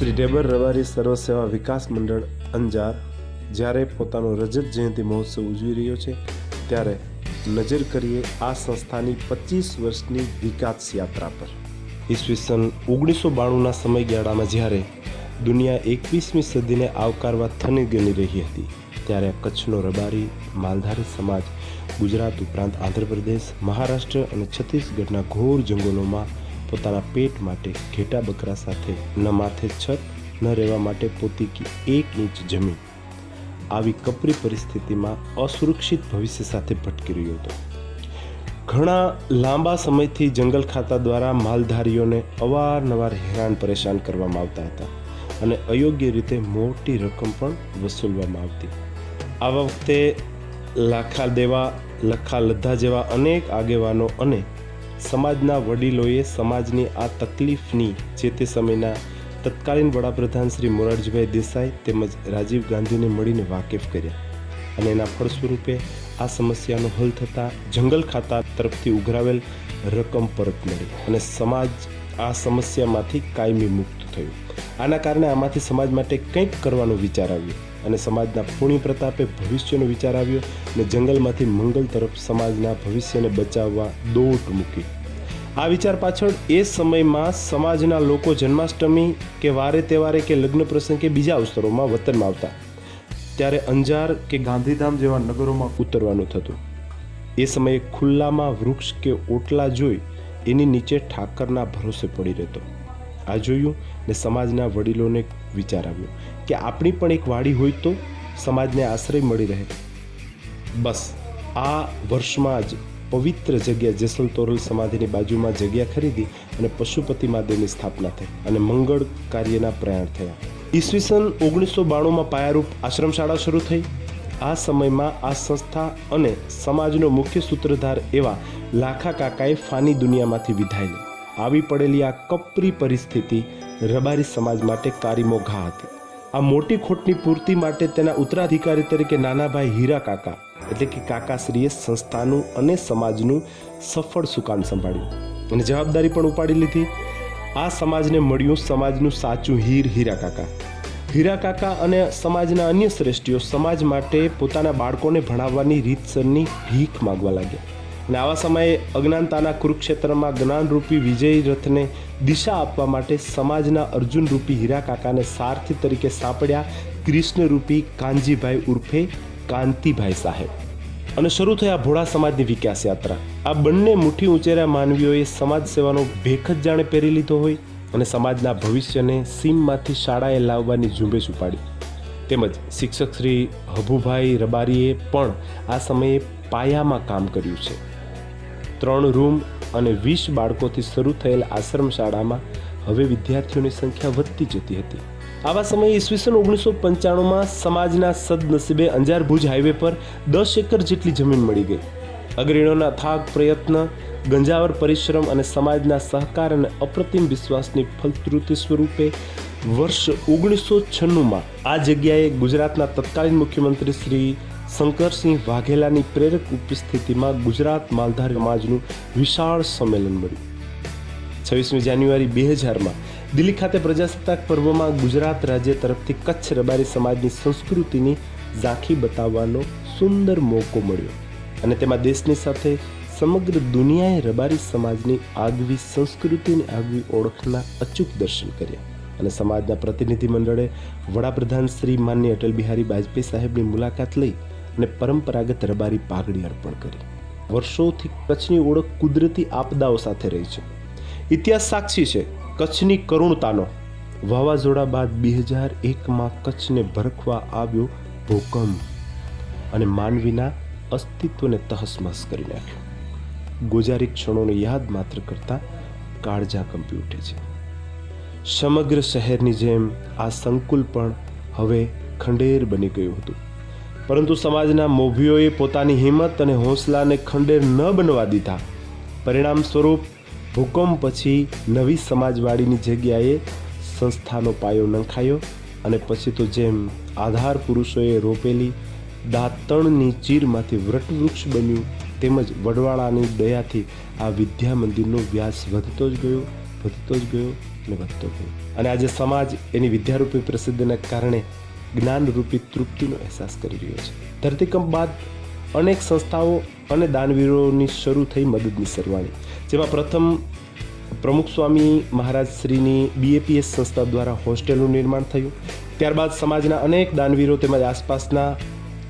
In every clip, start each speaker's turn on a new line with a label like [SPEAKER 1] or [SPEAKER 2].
[SPEAKER 1] શ્રી ઢેબર રબારી સર્વ સેવા વિકાસ મંડળ અંજાર, જ્યારે પોતાનો રજત જયંતિ મહોત્સવ ઉજવી રહ્યો છે, ત્યારે નજર કરીએ આ સંસ્થાની પચીસ વર્ષની વિકાસ યાત્રા પર. ઈસવીસન ઓગણીસો બાણુંના સમયગાળામાં જ્યારે દુનિયા એકવીસમી સદીને આવકારવા થની ગણી રહી હતી, ત્યારે કચ્છનો રબારી, માલધારી સમાજ, ગુજરાત ઉપરાંત આંધ્રપ્રદેશ, મહારાષ્ટ્ર અને છત્તીસગઢના ઘોર જંગલોમાં પોતાના પેટ માટે ઘેટા બકરા સાથે ન માથે છત, ન રહેવા માટે પોતીકી એક ઇંચ જમીન. આવી કપરી પરિસ્થિતિમાં અસુરક્ષિત ભવિષ્ય સાથે ભટકી રહ્યો હતો. ઘણા લાંબા સમયથી જંગલ ખાતા દ્વારા માલધારીઓને અવારનવાર હેરાન પરેશાન કરવામાં આવતા હતા અને અયોગ્ય રીતે મોટી રકમ પણ વસૂલવામાં આવતી. આ વખતે લાખા દેવા લખા લદ્ધા જેવા અનેક આગેવાનો અને સમાજના વડીલોએ સમાજની આ તકલીફની જે તે સમયના તત્કાલીન વડાપ્રધાન શ્રી મોરારજીભાઈ દેસાઈ તેમજ રાજીવ ગાંધીને મળીને વાકેફ કર્યા અને એના ફળસ્વરૂપે આ સમસ્યાનો હલ થતાં જંગલ ખાતા તરફથી ઉઘરાવેલ રકમ પરત મળી અને સમાજ આ સમસ્યામાંથી કાયમી મુક્ત થયું. આના કારણે આમાંથી સમાજ માટે કંઈક કરવાનો વિચાર આવ્યો અને સમાજના પુણ્ય પ્રતાપે ભવિષ્યનો વિચાર આવ્યો અને જંગલમાંથી મંગલ તરફ સમાજના ભવિષ્યને બચાવવા દોટ મૂકી આ વિચાર પાછળ એ સમયમાં સમાજના લોકો જન્માષ્ટમી કે વારે તહેવારે કે લગ્ન પ્રસંગ બીજા અવસરોમાં વતનમાં આવતા. ત્યારે અંજાર કે ગાંધીધામ જેવા નગરોમાં ઉતરવાનું થતું. એ સમયે ખુલ્લામાં વૃક્ષ કે ઓટલા જોઈ એની નીચે ઠાકરના ભરોસે પડી રહેતો. આ જોયું ને સમાજના વડીલોને વિચાર આવ્યો કે આપણી પણ એક વાડી હોય તો સમાજને આશ્રય મળી રહે. બસ, આ વર્ષમાં જ પવિત્ર જગ્યા જેસલ તોરલ સમાધિની બાજુમાં જગ્યા ખરીદી અને પશુપતિ મહાદેવની સ્થાપના થઈ અને મંગળ કાર્યના પ્રયાણ થયા. ઈસવીસન ઓગણીસો બાણુંમાં પાયારૂપ આશ્રમશાળા શરૂ થઈ. આ સમયમાં આ સંસ્થા અને સમાજનો મુખ્ય સૂત્રધાર એવા લાખા કાકાએ ફાની દુનિયામાંથી વિધાઈ આવી પડેલી આ કપરી પરિસ્થિતિ રબારી સમાજ માટે કારીમો ઘા હતી. આ મોટી ખોટની પૂર્તિ માટે તેના ઉત્તરાધિકારી તરીકે નાનાભાઈ હીરા કાકા, એટલે કે કાકાશ્રીએ સંસ્થાનું અને સમાજનું સફળ સુકાન સંભાળ્યું અને જવાબદારી પણ ઉપાડી લીધી. આ સમાજને મળ્યું સમાજનું સાચું હીર હીરા કાકા. હીરા કાકા અને સમાજના અન્ય શ્રેષ્ઠીઓ સમાજ માટે પોતાના બાળકોને ભણાવવાની રીતસરની ભીખ માગવા લાગ્યા. અને આવા સમયે અજ્ઞાનતાના કુરુક્ષેત્રમાં જ્ઞાનરૂપી વિજય રથને દિશા આપવા માટે સમાજના અર્જુનરૂપી હીરા કાકાને સારથી તરીકે સાંપડ્યા કૃષ્ણરૂપી કાનજીભાઈ ઉર્ફે કાંતિભાઈ સાહેબ. અને શરૂ થયા ભોળા સમાજની વિકાસ યાત્રા. આ બંને મુઠ્ઠી ઉંચેરા માનવીઓએ સમાજ સેવાનો ભેખ જ જાણે પહેરી લીધો હોય અને સમાજના ભવિષ્યને સીમમાંથી શાળાએ લાવવાની ઝુંબેશ ઉપાડી. તેમજ શિક્ષક શ્રી હભુભાઈ રબારીએ પણ આ સમયે પાયામાં કામ કર્યું છે. ત્રણ રૂમ અને વીસ બાળકોથી શરૂ થયેલ આશ્રમ શાળામાં હવે વિદ્યાર્થીઓની સંખ્યા વધતી જતી હતી. આવા સમયે ઈસવીસન ઓગણીસો પંચાણુંમાં સમાજના સદનસીબે અંજાર ભુજ હાઈવે પર દસ એકર જેટલી જમીન મળી ગઈ. અગ્રણીઓના થાક, પ્રયત્ન, ગંજાવર પરિશ્રમ અને સમાજના સહકાર અને અપ્રતિમ વિશ્વાસની ફલશ્રુતિ સ્વરૂપે વર્ષ ઓગણીસો છન્નુંમાં આ જગ્યાએ ગુજરાતના તત્કાલીન મુખ્યમંત્રી શ્રી શંકરસિંહ વાઘેલાની પ્રેરક ઉપસ્થિતિમાં ગુજરાત માલધાર સમાજનું વિશાળ સંમેલન મળ્યું છવ્વીસમી જાન્યુઆરી બે હજારમાં દિલ્હી ખાતે પ્રજાસત્તાક પર્વમાં ગુજરાત રાજ્ય તરફથી કચ્છ રબારી સમાજની સંસ્કૃતિની ઝાંખી બતાવવાનો સુંદર મોકો મળ્યો અને તેમાં દેશની સાથે સમગ્ર દુનિયાએ રબારી સમાજની આગવી સંસ્કૃતિની આગવી ઓળખના અચૂક દર્શન કર્યા અને સમાજના પ્રતિનિધિમંડળે વડાપ્રધાન શ્રી માન્ય અટલ બિહારી વાજપેયી સાહેબની મુલાકાત લઈ અને પરંપરાગત રબારી પાઘડી અર્પણ કરી. વર્ષોથી કચ્છની ઓળખ કુદરતી આપદાઓ સાથે રહી છે. ઇતિહાસ સાક્ષી છે કચ્છની કરુણતાનો. વાવાઝોડા બાદ બે હજાર એકમાં કચ્છને ભરખવા આવ્યો ભૂકંપ અને માનવીના અસ્તિત્વને તહસમસ કરી નાખ્યું. ગોજારી ક્ષણોને યાદ માત્ર કરતા કાળજા કંપી ઉઠે છે. સમગ્ર શહેરની જેમ આ સંકુલ પણ હવે ખંડેર બની ગયું હતું. પરંતુ સમાજના મોભીઓએ પોતાની હિંમત અને હોંસલાને ખંડેર ન બનવા દીધા. પરિણામ સ્વરૂપ ભૂકંપ પછી નવી સમાજવાડીની જગ્યાએ સંસ્થાનો પાયો નંખાયો અને પછી તો જેમ આધાર પુરુષોએ રોપેલી દાંતણની ચીરમાંથી વટવૃક્ષ બન્યું તેમજ વડવાળાની દયાથી આ વિદ્યા મંદિરનો વ્યાસ વધતો જ ગયો, વધતો જ ગયો અને વધતો ગયો. અને આજે સમાજ એની વિદ્યારૂપી પ્રસિદ્ધિના કારણે જ્ઞાનરૂપી તૃપ્તિનો અહેસાસ કરી રહ્યો છે. ધરતીકંપ બાદ અનેક સંસ્થાઓ અને દાનવીરોની શરૂ થઈ મદદની સરવાણી. જેમાં પ્રથમ પ્રમુખ સ્વામી મહારાજ શ્રીની બીએપીએસ સંસ્થા દ્વારા હોસ્ટેલનું નિર્માણ થયું. ત્યારબાદ સમાજના અનેક દાનવીરો તેમજ આસપાસના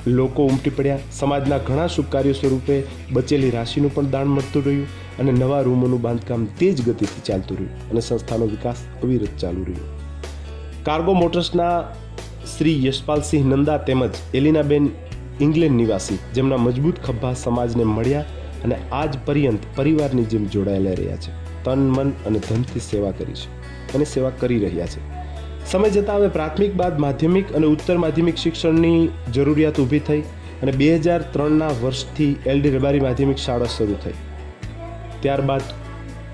[SPEAKER 1] લોકો ઉમટી પડ્યા. સમાજના ઘણા શુભ કાર્યો સ્વરૂપે બચેલી રાશિનું પણ દાન મળતું રહ્યું અને નવા રૂમોનું બાંધકામ તેજ ગતિથી ચાલતું રહ્યું અને સંસ્થાનો વિકાસ અવિરત ચાલુ રહ્યો. કાર્ગો મોટર્સના શ્રી યશપાલસિંહ નંદા તેમજ એલિનાબેન ઇંગ્લેન્ડ નિવાસી જેમના મજબૂત ખભા સમાજને મળ્યા અને આજ પર્યંત પરિવારની જેમ જોડાયેલા રહ્યા છે. તન, મન અને ધનથી સેવા કરી છે અને સેવા કરી રહ્યા છે. સમય જતાં હવે પ્રાથમિક, બાદ માધ્યમિક અને ઉત્તર માધ્યમિક શિક્ષણની જરૂરિયાત ઊભી થઈ અને બે હજાર ત્રણના વર્ષથી એલડી રબારી માધ્યમિક શાળા શરૂ થઈ. ત્યારબાદ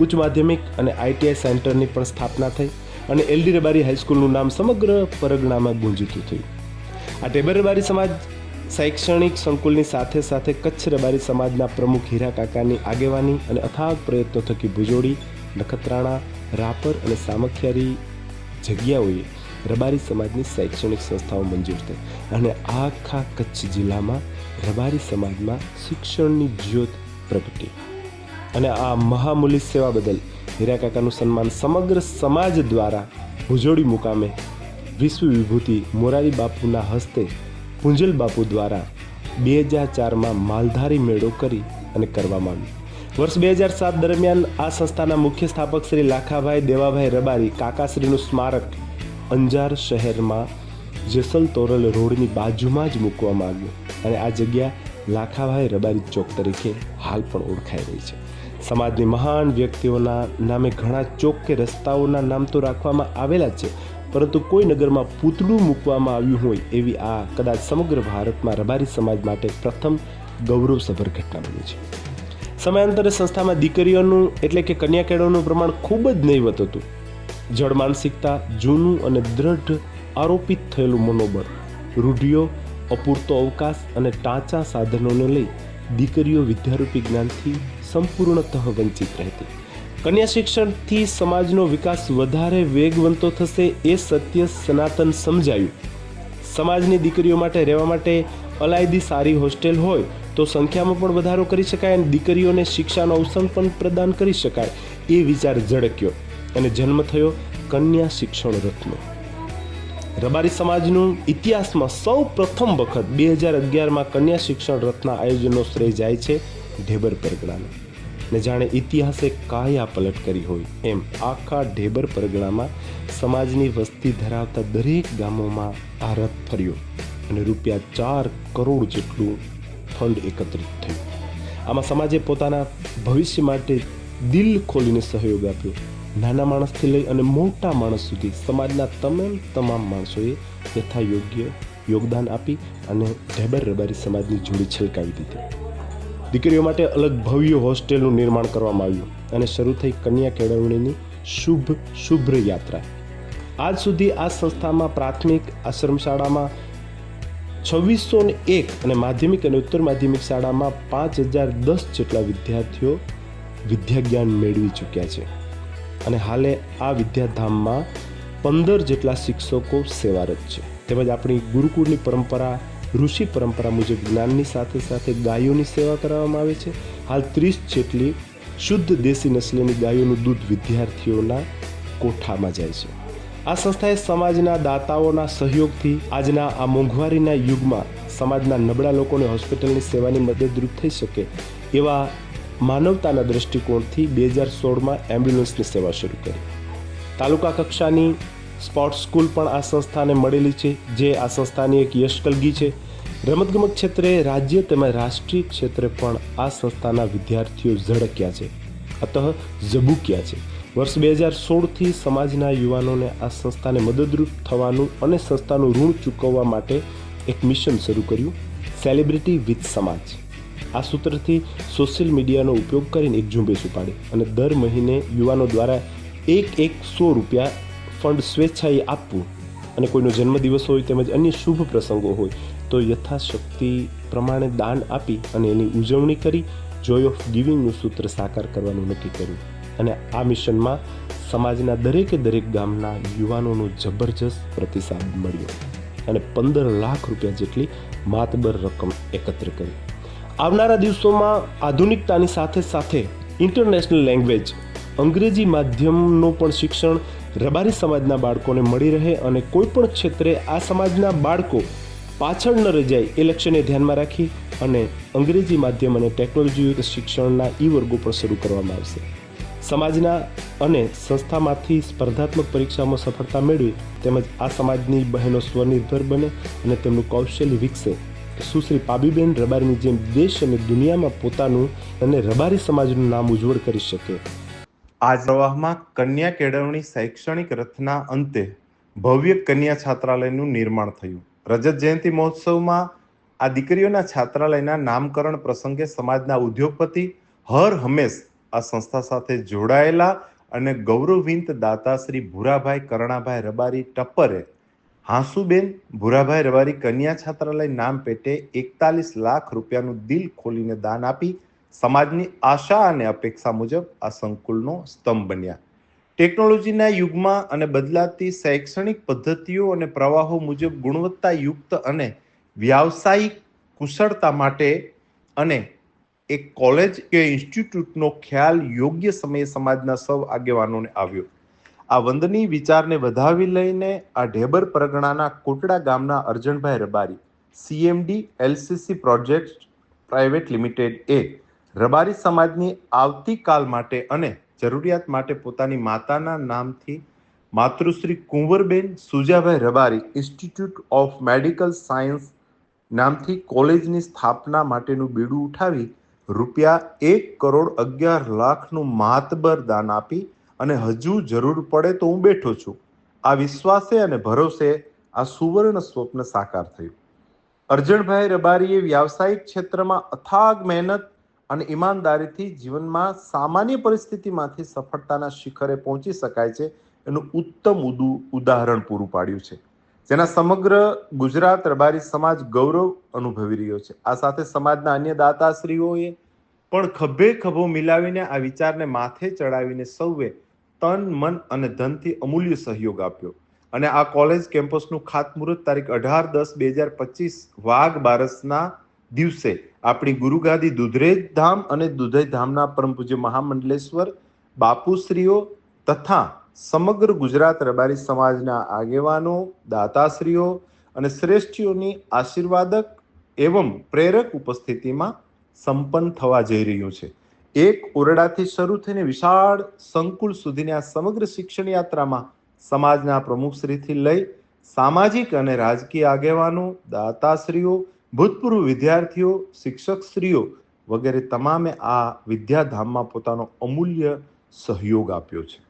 [SPEAKER 1] ઉચ્ચ માધ્યમિક અને આઈટીઆઈ સેન્ટરની પણ સ્થાપના થઈ. અને એલડી રબારી હાઈસ્કૂલનું નામ સમગ્ર પરગણામાં ગુંજતું થયું. આ ટેબર રબારી સમાજ શૈક્ષણિક સંકુલની સાથે સાથે કચ્છ રબારી સમાજના પ્રમુખ હીરા કાકાની આગેવાની અને અથાગ પ્રયત્નો થકી ભુજોડી, નખત્રાણા, રાપર અને સામખિયારી જગ્યાઓએ રબારી સમાજની શૈક્ષણિક સંસ્થાઓ મંજૂર થઈ. અને આખા કચ્છ જિલ્લામાં રબારી સમાજમાં શિક્ષણની જ્યોત પ્રગટી. અને આ મહામૂલી સેવા બદલ હીરા કાકાનું સન્માન સમગ્ર સમાજ દ્વારા ભુજોડી મુકામે વિશ્વ વિભૂતિ મોરારી બાપુના હસ્તે પુંજલ બાપુ દ્વારા બે હજાર ચારમાં માલધારી મેળો કરી અને કરવામાં આવ્યો. વર્ષ બે હજાર સાત દરમિયાન આ સંસ્થાના મુખ્ય સ્થાપક શ્રી લાખાભાઈ દેવાભાઈ રબારી કાકાશ્રીનું સ્મારક અંજાર શહેરમાં જેસલ તોરલ રોડની બાજુમાં જ મૂકવામાં આવ્યું અને આ જગ્યા લાખાભાઈ રબારી ચોક તરીકે હાલ પણ ઓળખાઈ રહી છે. સમાજની મહાન વ્યક્તિઓના નામે ઘણા ચોક કે રસ્તાઓના નામ તો રાખવામાં આવેલા જ છે, પરંતુ કોઈ નગરમાં પૂતળું મૂકવામાં આવ્યું હોય એવી આ કદાચ સમગ્ર ભારતમાં રબારી સમાજ માટે પ્રથમ ગૌરવસભર ઘટના બની છે. સમયાંતરે સંસ્થામાં દીકરીઓનું એટલે કે કન્યા કેળવવાનું પ્રમાણ ખૂબ જ નહીવત હતું. જળ માનસિકતા, જૂનું અને દ્રઢ આરોપિત થયેલું મનોબળ, રૂઢિઓ, અપૂરતો અવકાશ અને ટાંચા સાધનોને લઈ દીકરીઓ વિદ્યારૂપી જ્ઞાનથી સંપૂર્ણતઃ વંચિત રહેતી. કન્યા શિક્ષણથી સમાજનો વિકાસ વધારે વેગવંતો થશે એ સત્ય સનાતન સમજાયું. સમાજની દીકરીઓ માટે રહેવા માટે અલાયદી સારી હોસ્ટેલ હોય તો સંખ્યામાં પણ વધારો કરી શકાય અને દીકરીઓને શિક્ષાનો અવસર પણ પ્રદાન કરી શકાય એ વિચાર ઝડક્યો અને જન્મ થયો કન્યા શિક્ષણ રથનો રબારી સમાજનું ઇતિહાસમાં સૌ પ્રથમ વખત બે હજાર અગિયારમાં કન્યા શિક્ષણ રથના આયોજનનો શ્રેય જાય છે. ઢેબર પરગણાને ને જાણે ઇતિહાસે કાયા પલટ કરી હોય એમ આખા ઢેબર પરગણામાં સમાજની વસ્તી ધરાવતા દરેક ગામોમાં આ રથ ફર્યો અને રૂપિયા ચાર કરોડ જેટલું ફંડ એકત્રિત થયું. આમાં સમાજે પોતાના ભવિષ્ય માટે દિલ ખોલીને સહયોગ આપ્યો. નાના માણસથી લઈ અને મોટા માણસ સુધી સમાજના તમામ તમામ માણસોએ યથા યોગ્ય યોગદાન આપી અને ઢેબર રબારી સમાજની જોડી છલકાવી દીધી. દીકરીઓ માટે અલગ ભવ્ય હોસ્ટેલનું નિર્માણ કરવામાં આવ્યું અને શરૂ થઈ કન્યા કેળવણીની શુભ, શુભ્ર યાત્રા. આજ સુધી આ સંસ્થામાં પ્રાથમિક આશ્રમ શાળામાં છવ્વીસો ને એક અને માધ્યમિક અને ઉત્તર માધ્યમિક શાળામાં પાંચ હજાર દસ જેટલા વિદ્યાર્થીઓ વિદ્યા જ્ઞાન મેળવી ચૂક્યા છે. અને હાલે આ વિદ્યાધામમાં પંદર જેટલા શિક્ષકો સેવારત છે. તેમજ આપણી ગુરુકુળની પરંપરા ઋષિ પરંપરા મુજબ જ્ઞાનની સાથે સાથે ગાયોની સેવા કરવામાં આવે છે. હાલ ત્રીસ જેટલી શુદ્ધ દેશી નસ્લની ગાયોનું દૂધ વિદ્યાર્થીઓના કોઠામાં જાય છે. આ સંસ્થાએ સમાજના દાતાઓના સહયોગથી આજના આ મોંઘવારીના યુગમાં સમાજના નબળા લોકોને હોસ્પિટલની સેવાની મદદરૂપ થઈ શકે એવા માનવતાના દૃષ્ટિકોણથી બે હજાર સોળમાં એમ્બ્યુલન્સની સેવા શરૂ કરી. તાલુકા કક્ષાની સ્પોર્ટ્સ સ્કૂલ પણ આ સંસ્થાને મળેલી છે, જે આ સંસ્થાની એક યશકલગી છે. રમતગમત ક્ષેત્રે રાજ્ય તેમજ રાષ્ટ્રીય ક્ષેત્રે પણ આ સંસ્થાના વિદ્યાર્થીઓ ઝળક્યા છે, અતઃ ઝબૂક્યા છે. વર્ષ બે હજાર સોળથી સમાજના યુવાનોને આ સંસ્થાને મદદરૂપ થવાનું અને સંસ્થાનું ઋણ ચૂકવવા માટે એક મિશન શરૂ કર્યું સેલિબ્રિટી વિથ સમાજ આ સૂત્રથી સોશિયલ મીડિયાનો ઉપયોગ કરીને એક ઝુંબેશ ઉપાડી અને દર મહિને યુવાનો દ્વારા એક એક સો રૂપિયા ફંડ સ્વેચ્છાએ આપવું અને કોઈનો જન્મદિવસ હોય તેમજ અન્ય શુભ પ્રસંગો હોય, તો યથાશક્તિ પ્રમાણે દાન આપી અને એની ઉજવણી કરી જોય ઓફ ગિવિંગનું સૂત્ર સાકાર કરવાનું નક્કી કર્યું. અને આ મિશનમાં સમાજના દરેકે દરેક ગામના યુવાનોનો જબરજસ્ત પ્રતિસાદ મળ્યો અને પંદર લાખ રૂપિયા જેટલી માતબર રકમ એકત્ર કરી. આવનારા દિવસોમાં આધુનિકતાની સાથે સાથે ઇન્ટરનેશનલ લેંગ્વેજ અંગ્રેજી માધ્યમનું પણ શિક્ષણ રબારી સમાજના બાળકોને મળી રહે અને કોઈપણ ક્ષેત્રે આ સમાજના બાળકો પાછળ ન રહી જાય એ લક્ષ્યને ધ્યાનમાં રાખી અને અંગ્રેજી માધ્યમ અને ટેકનોલોજીયુક્ત શિક્ષણના ઈ વર્ગો પણ શરૂ કરવામાં આવશે. સમાજના અને સંસ્થામાંથી સ્પર્ધાત્મક પરીક્ષામાં સફળતા મેળવી તેમજ આ સમાજની બહેનો સ્વનિર્ભર બને અને તેમનું કૌશલ્ય વિકસે સુશ્રી પાબીબેન રબારીની જેમ દેશ અને દુનિયામાં પોતાનું અને રબારી સમાજનું નામ ઉજ્જવળ કરી શકે.
[SPEAKER 2] આજ પ્રવાહમાં કન્યા કેળવણી શૈક્ષણિક રથના અંતે ભવ્ય કન્યા છાત્રાલયનું નિર્માણ થયું. રજત જયંતિ મહોત્સવમાં આ દીકરીઓના છાત્રાલયના નામકરણ પ્રસંગે સમાજના ઉદ્યોગપતિ હર હંમેશ આ સંસ્થા સાથે જોડાયેલા અને ગૌરવવિંત દાતા શ્રી ભૂરાભાઈ કરણાભાઈ રબારી ટપ્પરે હાંસુબેન ભૂરાભાઈ રબારી કન્યા છાત્રાલય નામ પેટે એકતાલીસ લાખ રૂપિયાનું દિલ ખોલીને દાન આપી સમાજની આશા અને અપેક્ષા મુજબ આ સંકુલનો સ્તંભ બન્યા. ટેકનોલોજીના યુગમાં અને બદલાતી શૈક્ષણિક પદ્ધતિઓ અને પ્રવાહો મુજબ ગુણવત્તાયુક્ત અને વ્યાવસાયિક કુશળતા માટે અને એક કોલેજ કે ઇન્સ્ટિટ્યૂટનો ખ્યાલ યોગ્ય સમયે સમાજના સૌ આગેવાનોને આવ્યો. આ વંદનીય વિચારને વધાવી લઈને આ ઢેબર પરગણાના કોટડા ગામના Arjanbhai Rabari, CMD, LCC project private limited એ રબારી સમાજની આવતીકાલ માટે અને જરૂરિયાત માટે પોતાની માતાના નામથી માતૃશ્રી Kunvarben Sujabhai Rabari institute of medical science નામથી કોલેજની સ્થાપના માટેનું બીડું ઉઠાવી રૂપિયા એક કરોડ અગિયાર લાખનું માતબર દાન આપી અને હજુ જરૂર પડે તો હું બેઠો છું. આ વિશ્વાસે અને ભરોસે આ સુવર્ણ સ્વપ્ન સાકાર થયું. અર્જણભાઈ રબારીએ વ્યાવસાયિક ક્ષેત્રમાં અથાગ મહેનત અને ઈમાનદારીથી જીવનમાં સામાન્ય પરિસ્થિતિમાંથી સફળતાના શિખરે પહોંચી શકાય છે. એનું ઉત્તમ ઉદુ, ઉદાહરણ પૂરું પાડ્યું છે. જેના સમગ્ર ગુજરાત રબારી સમાજ ગૌરવ અનુભવી રહ્યો છે. આ સાથે સમાજના અન્ય દાતાશ્રીઓએ પણ ખભે ખભો મિલાવીને આ વિચારને માથે ચડાવીને સૌએ તન, મન અને ધનથી અમૂલ્ય સહયોગ આપ્યો. અને આ કોલેજ કેમ્પસનું ખાતમુહૂર્ત તારીખ અઢાર દસ બે હજાર પચીસ વાઘ બારસના દિવસે આપણી ગુરુગાદી દુધરેજ ધામ અને દુધઈ ધામના પરમ પૂજ્ય મહામંડલેશ્વર બાપુશ્રીઓ તથા સમગ્ર ગુજરાત રબારી સમાજના આગેવાનો, દાતાશ્રીઓ અને શ્રેષ્ઠીઓની આશીર્વાદક એવમ પ્રેરક ઉપસ્થિતિમાં સંપન્ન થવા જઈ રહ્યું છે. એક ઓરડાથી શરૂ થઈને વિશાળ સંકુલ સુધીની આ સમગ્ર શિક્ષણ યાત્રામાં સમાજના પ્રમુખશ્રીથી લઈ સામાજિક અને રાજકીય આગેવાનો, દાતાશ્રીઓ ભૂતપૂર્વ વિદ્યાર્થીઓ શિક્ષક સ્ત્રીઓ વગેરે તમામે આ વિદ્યાધામમાં પોતાનો અમૂલ્ય સહયોગ આપ્યો છે.